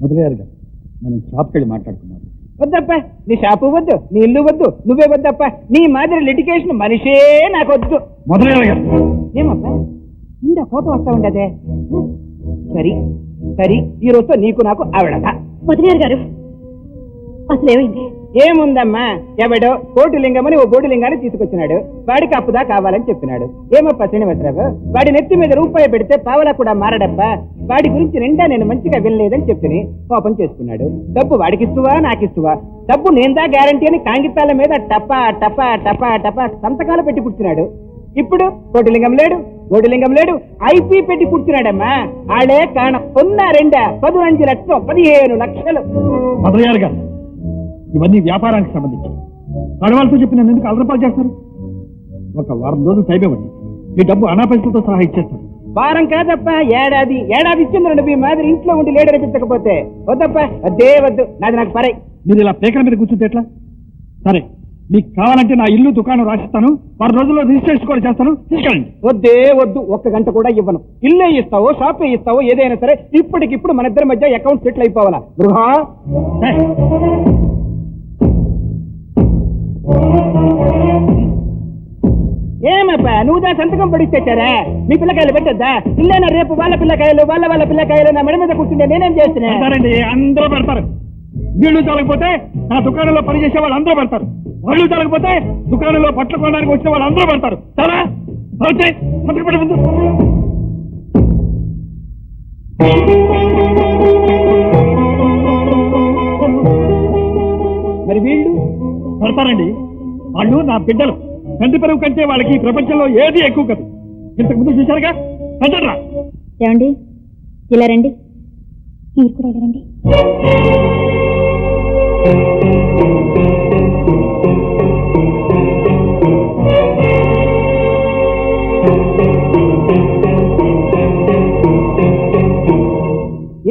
మొదలయ్యారుగా మనం షాప్కి వెళ్ళి మాట్లాడుకున్నాం వద్దప్ప నీ షాపు వద్దు నీ ఇల్లు వద్దు నువ్వే వద్దప్ప. నీ మాదిరి లిటికేషన్ మనిషే నాకు వద్దు మొదలయ్యారు గారు ఏమప్పా ఇందా కోపం వస్తా ఉండదే? సరి సరి ఈ రోజుతో నీకు నాకు ఆవిడత వదిలేరు గారు అసలు ఏమైంది ఏముందమ్మా? ఎవడో? కోటిలింగమని ఓ బోటిలింగాన్ని తీసుకొచ్చినాడు. వాడికి అప్పుదా కావాలని చెప్పినాడు. ఏమప్పా శ్రీనివాసరావు? వాడి నెత్తి మీద రూపాయి పెడితే పావలా కూడా మారడబ్బా వాడి గురించి నిండా నేను మంచిగా వెళ్ళలేదని చెప్పిని కోపం చేసుకున్నాడు. డబ్బు వాడికిస్తువా నాకిస్తువా? డబ్బు నేందా గ్యారంటీ అని కాంగితాల మీద టపా టపా టపా టపా సంతకాలు పెట్టి కూర్చున్నాడు. ఇప్పుడు కోటిలింగం లేడు కోటిలింగం లేడు ఐపీ పెట్టి కూర్చున్నాడమ్మా. ఆడే కాణం ఉన్న రెండా? పదునంజు లక్షలు పదిహేను లక్షలు. గారు ఇవన్నీ వ్యాపారానికి సంబంధించి పడవలతో చెప్పి నన్ను ఎందుకు అలరపాలు చేస్తారు? ఒక వారం రోజులు టైం ఇవ్వండి. మీ డబ్బు అనాపరిస్థితితో సహా ఇచ్చేస్తాను. వారం కాదప్ప ఏడాది. ఏడాది ఇచ్చింది మీ మాదిరి ఇంట్లో ఉండి లేడర్ రచించకపోతే వద్దప్ప అదే వద్దు. నాది నాకు పరై. మీరు ఇలా పేకల మీద కూర్చుంటే ఎట్లా? సరే మీకు కావాలంటే నా ఇల్లు దుకాణం రాసిస్తాను. వారం రోజుల్లో రిజిస్ట్రేషన్ కూడా చేస్తాను. తీసుకెళ్ళండి. వద్దే వద్దు ఒక్క గంట కూడా ఇవ్వను. ఇల్లే ఇస్తావో షాపే ఇస్తావో ఏదైనా సరే ఇప్పటికిప్పుడు మన ఇద్దరి మధ్య అకౌంట్ సెటిల్ అయిపోవాలా? గృహ? ఏమప్పా? నువ్వు దా సంతకం పడిచ్చేచ్చారా మీ పిల్లకాయలు పెట్టద్దా? ఇల్లేనా రేపు వాళ్ళ పిల్లకాయలు వాళ్ళ వాళ్ళ పిల్లకాయలు నా మెడ మీద కూర్చుంటే నేనేం చేస్తున్నా? పెడతారండి అందరూ పెడతారు. వీళ్ళు చాలకపోతే నా దుకాణంలో పనిచేసే వాళ్ళు అందరూ పెడతారు. వాళ్ళు తొలగిపోతే దుకాణంలో పట్ల కొనడానికి వచ్చిన వాళ్ళు అందరూ పెడతారు. చాలా సంతకం పెట్టే ముందు. నా బిడ్డలు. కంటి పెరుగు కంటే వాళ్ళకి ఈ ప్రపంచంలో ఏది ఎక్కువ కదా. ఇంతకు ముందు చూశారుగా పెద్దరా ఏమండి? ఇలా రండి. మీరు కూడా ఇలా రండి.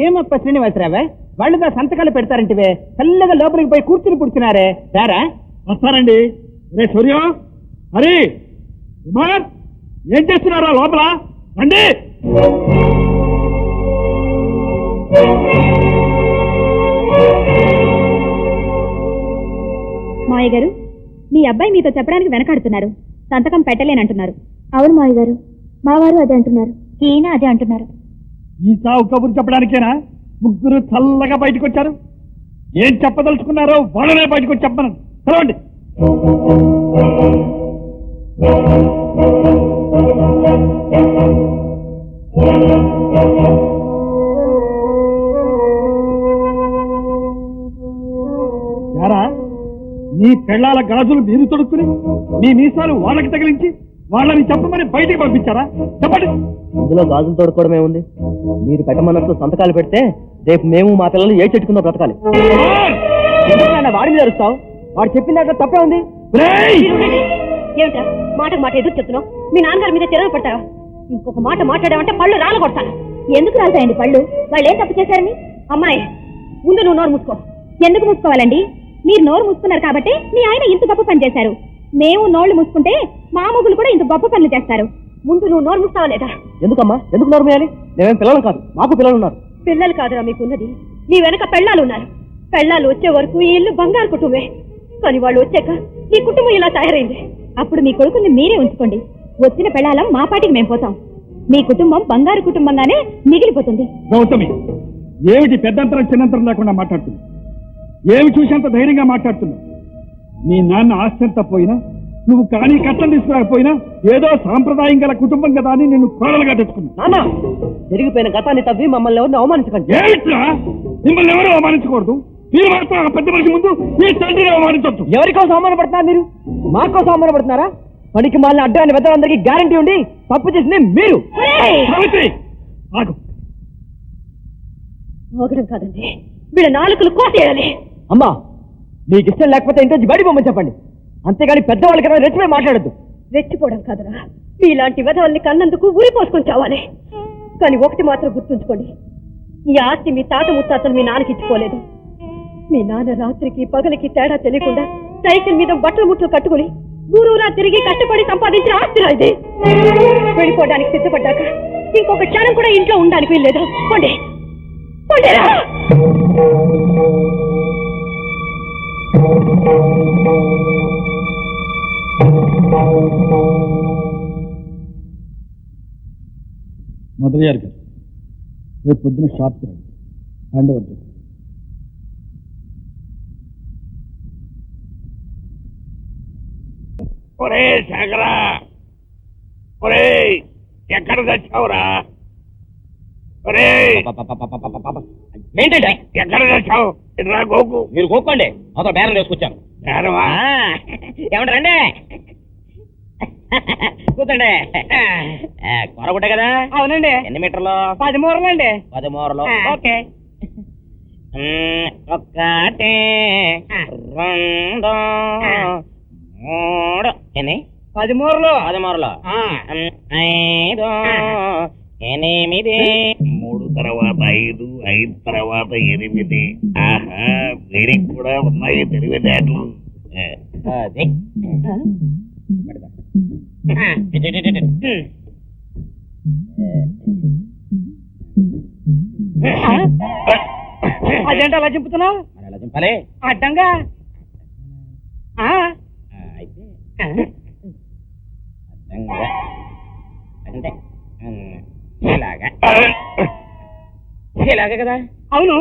ఏమప్ప శ్రీనివాసరావే? వాళ్ళు దా సంతకాలు పెడతారంటివే. చల్లగా లోపలికి పోయి కూర్చుని పుడుచున్నారే రారా? వస్తారండి. రే సూర్యం హరి కుమార్ ఏం చేస్తున్నారా లోపల? రండి! మావయ్య గారు మీ అబ్బాయి మీతో చెప్పడానికి వెనకాడుతున్నారు. సంతకం పెట్టలేనంటున్నారు. అవును మావయ్య గారు మావారు అదే అంటున్నారు. ఈయన అదే అంటున్నారు. ఈ సావు కబురు చెప్పడానికేనా? ముగ్గురు చల్లగా బయటకు వచ్చారు ఏం చెప్పదలుచుకున్నారో వాళ్ళనే బయటకు వచ్చి చెప్పమను. చదవండి. యారా మీ పెళ్ళాల గాజులు మీరు తొడుక్కుని మీ మీసాలు వాళ్ళకి తగిలించి వాళ్ళని చెప్పమని బయటికి పంపించారా? చెప్పండి. ఇందులో గాజులు తోడుకోవడమే ఉంది. మీరు పెట్టమన్నట్లు సంతకాలు పెడితే రేపు మేము మా పిల్లలు ఏ చెట్టుకుందో బ్రతకాలి వాడి మీద అరుస్తావు వాడు చెప్పిన దాంట్లో తప్పే ఉంది. రేయ్! ఏమిటా? మాట మాట ఎదురు చెప్తున్నావు? మీ నాన్నగారి మీద తిరగ పడతారా ఇంకొక మాట మాట్లాడామంటే పళ్ళు రాళ్ళ కొడతాను ఎందుకు రాలుతాయండి పళ్ళు? వాళ్ళు ఏం తప్పు చేశారని? అమ్మాయి ముందు నువ్వు నోరు మూసుకో. ఎందుకు మూసుకోవాలండి? మీరు నోరు మూసుకున్నారు కాబట్టి మీ ఆయన ఇంత గొప్ప పని చేశారు. మేము నోళ్ళు మూసుకుంటే మా మొగులు కూడా ఇంత గొప్ప పనులు చేస్తారు. ముందు నువ్వు నోరు మూస్తావా లేదా? ఎందుకమ్మా? ఎందుకు నోర్మేయాలి మేమేం పిల్లలు కాదు. మాకు పిల్లలు ఉన్నారు. పిల్లలు కాదురా మీకున్నది. నీ వెనక పెళ్ళాలు ఉన్నారు. పెళ్ళాలు వచ్చే వరకు ఈ ఇల్లు బంగారు కుటుంబమే కానీ వాళ్ళు వచ్చాక నీ కుటుంబం ఇలా తయారైంది? అప్పుడు మీ కొడుకుని మీరే ఉంచుకోండి. వచ్చిన పెళ్ళాలం మా పాటికి మేము పోతాం. మీ కుటుంబం బంగారు కుటుంబంగానే మిగిలిపోతుంది. గౌతమి ఏమిటి పెద్దంతరం చిన్నంతరం లేకుండా మాట్లాడుతున్నా ఏమి చూసేంత ధైర్యంగా మాట్లాడుతున్నా మీ నాన్న ఆస్తి అంతా పోయినా నువ్వు కానీ కట్టం తీసుకురాకపోయినా ఏదో సాంప్రదాయం గల కుటుంబం కదా అని నేను కోడలుగా తెచ్చుకున్నా నాన్న జరిగిపోయిన గతాన్ని తవ్వి మమ్మల్ని ఎవరిని అవమానించకండి. మిమ్మల్ని ఎవరు అవమానించకూడదు? మీరు మాత్రం ఆ పెద్ద మనిషి ముందు మీ తండ్రిని అవమానించొద్దు. ఎవరికోసం అవమానపడుతున్నారు మీరు? మాకోసం అవమానపడుతున్నారా? పనికి మాలిన అడ్డాన్ని వెతలందరికీ గ్యారంటీ ఉండి తప్పు చేసింది మీరు. సావిత్రి! ఆగు. మోగడం కాదండి. వీళ్ళ నాలుకలు కోసేయాలి. అమ్మా మీకు ఇష్టం లేకపోతే ఇంటి బయట పొమ్మని చెప్పండి. అంతేగాని పెద్దవాళ్ళకి కదా రెచ్చిపోయి మాట్లాడద్దు. రెచ్చిపోవడం కాదురా. మీలాంటి వెధవల్ని కన్నందుకు ఉరి పోసుకొని చావాలి. కానీ ఒకటి మాత్రం గుర్తుంచుకోండి. ఈ ఆస్తి మీ తాత ముత్తాతలు మీ నాన్నకి ఇచ్చిపోలేదు మీ నాన్న రాత్రికి పగలికి తేడా తెలియకుండా సైకిల్ మీద బట్టలు ముట్లు కట్టుకుని ఊరూరా తిరిగి కష్టపడి సంపాదించిన ఆస్తిరా ఇది. వెళ్ళిపోవడానికి సిద్ధపడ్డాక ఇంకొక క్షణం కూడా ఇంట్లో ఉండడానికి వీల్లేదు. పోండి. పండేరా మొదలయ్యారు గారు. రేపు పొద్దున షాప్కి రండి. హ్యాండ్ ఓవర్ చేస్తాను ఒరే శేఖరా ఒరే ఎక్కడ తెచ్చావురా ఒరే ఏంటంటే ఎక్కడ తెచ్చావు ఇట్రా గోకు. మీరు కోక్కోండి అదో బేరం వేసుకొచ్చాను నేరమా ఏమంటారు రండి. కూర్చోండి. కొరగుట్ట కదా? అవునండి. ఎన్ని మీటర్లు? పది మూరలండి పది మూరలు. ఓకే ఒకటి రెండు. మూడు. ఎన్ని? పది మూరలు పది మూరలు ఆ. మ్మ్, ఐదు. ఎనిమిది. మూడు తర్వాత ఐదు ఐదు తర్వాత ఎనిమిది. ఆహా వీరికి కూడా ఉన్నాయి తెలివితేటలు అది. అదేంటి అలా చెప్తున్నావు? మరి ఎలా చింపాలి. అడ్డంగా ఆ, ఆ, అయితే ఆ. అర్థంగా అంటే మ్మ్, ఇలాగా ఇలాగే కదా అవును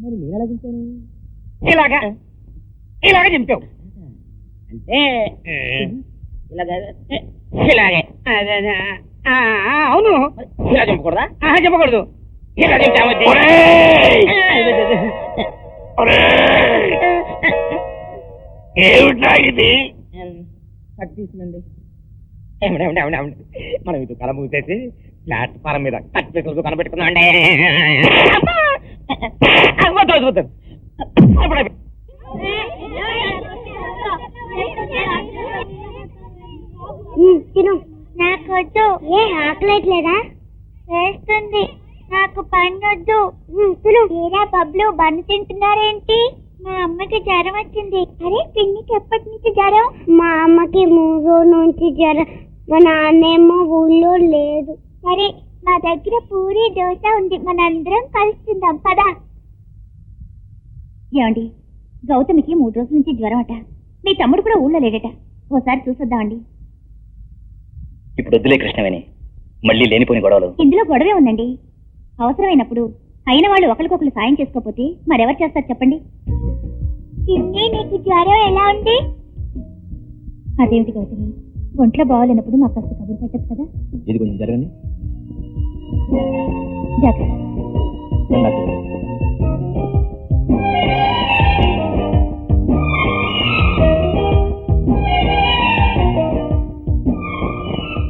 మరి మీరు ఎలా ఇలాగా ఇలాగా చింపావు అంటే ఇలాగే అవును ఇలా చింపకూడదా చెప్పకూడదు ఇలా! ఒరేయ్! ఏమిటా ఇది తీసిందండి ఏమండి ఏమండి మనం ఇది కల మూసేసి ప్లాట్ఫారం మీద కట్ పీసులు కనబెట్టుకుందాం అండి. వద్దు వద్దు నాకొద్దు ఏ ఆకలేట్లేదా? వేస్తుంది నాకు పన్నొద్దు తిను. ఏరా పబ్లు బన్ను తింటున్నారేంటి? మా అమ్మకి జ్వరం వచ్చింది. అరే పిన్నికి ఎప్పటి నుంచి జ్వరం? మా అమ్మకి మూడు రోజుల నుంచి జ్వరం. మా నాన్నేమో ఊళ్ళో లేదు. సరే మా దగ్గర పూరి దోశ ఉంది. మనందరం కలిసి తిందాం పదా. ఏమండి? గౌతమికి మూడు రోజుల నుంచి జ్వరం అట మీ తమ్ముడు కూడా ఊళ్ళో లేడట. ఓసారి చూసొద్దామండి. ఇప్పుడు వద్దులే కృష్ణవేణి. మళ్ళీ లేనిపోని గొడవలు. ఇందులో గొడవే ఉందండి. అవసరమైనప్పుడు అయిన వాళ్ళు ఒకరికొకరు సాయం చేసుకోకపోతే మరెవరు చేస్తారు చెప్పండి? నీకు జ్వరం ఎలా ఉంది? అదేమిటి గౌతమి? ఒంట్లో బాగాలేనప్పుడు మాకు కాస్త కబురు పెట్టచ్చు కదా? ఇది కొంచెం జరగండి. జాగ్రత్త.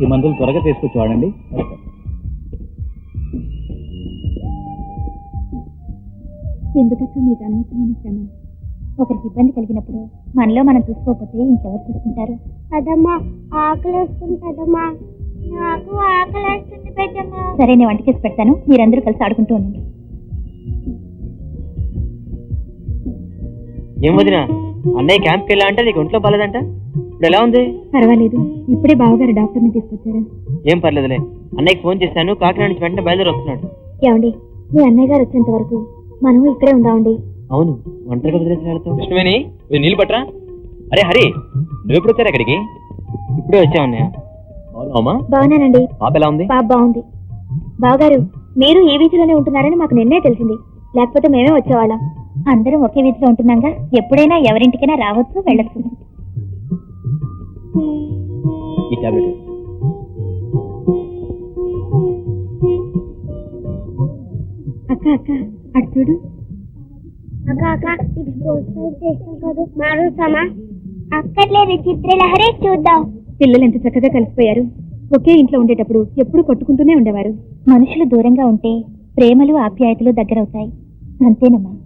ఈ మందులు త్వరగా తీసుకొచ్చి వాడండి. ఎందుకక్క మీకు అనవసరమైన శ్రమ? ఒకరికి ఇబ్బంది కలిగినప్పుడు మనలో మనం చూసుకోకపోతే ఇంకెవరు చూసుకుంటారు? పెద్దమ్మా ఆకలి వస్తుంది పెద్దమ్మా నాకు ఆకలి వస్తుంది పెద్దమ్మా. సరే నేను వంట చేసి పెడతాను. మీరందరూ కలిసి ఆడుకుంటూ ఉండండి. ఏం వదినా? అన్నయ్య క్యాంప్కి వెళ్ళా అంటే నీకు ఒంట్లో బాలేదంట? ఇప్పుడు ఎలా ఉంది? పర్వాలేదు. ఇప్పుడే బావగారు డాక్టర్ని తీసుకొచ్చారు. ఏం పర్లేదులే. అన్నయ్యకి ఫోన్ చేశాను. కాకినాడ నుంచి వెంటనే బయలుదేరి వస్తున్నాడు. ఏమండి? మీ అన్నయ్య గారు వచ్చేంత వరకు మనం ఇక్కడే ఉందామండి అవును ఒంటరిగా వదిలేసి వెళ్తాం కృష్ణవేణి నీళ్ళు పట్టరా? అరే హరి నువ్వు ఎప్పుడు వచ్చారు అక్కడికి ఇప్పుడే వచ్చావు అన్నయ్య అవునమ్మా బాగున్నానండి. పాప ఎలా ఉంది? బాబు బాగుంది. బావగారు మీరు ఈ వీధిలోనే ఉంటున్నారని మాకు నిన్నే తెలిసింది. లేకపోతే మేమే వచ్చేవాళ్ళం. అందరం ఒకే వీధిలో ఉంటున్నాగా. ఎప్పుడైనా ఎవరింటికైనా రావచ్చు వెళ్ళచ్చు. ఈ టాబ్లెట్. అక్క అక్క అటు చూడు. అక్క అక్క ఇది సోషల్ చేస్తాం కాదు. మారుస్తామా అక్కర్లేదు చిత్రలహరి చూద్దాం. పిల్లలు ఎంత చక్కగా కలిసిపోయారు. ఒకే ఇంట్లో ఉండేటప్పుడు ఎప్పుడు కొట్టుకుంటూనే ఉండేవారు. మనుషులు దూరంగా ఉంటే ప్రేమలు ఆప్యాయతలు దగ్గరవుతాయి. అంతేనమ్మా.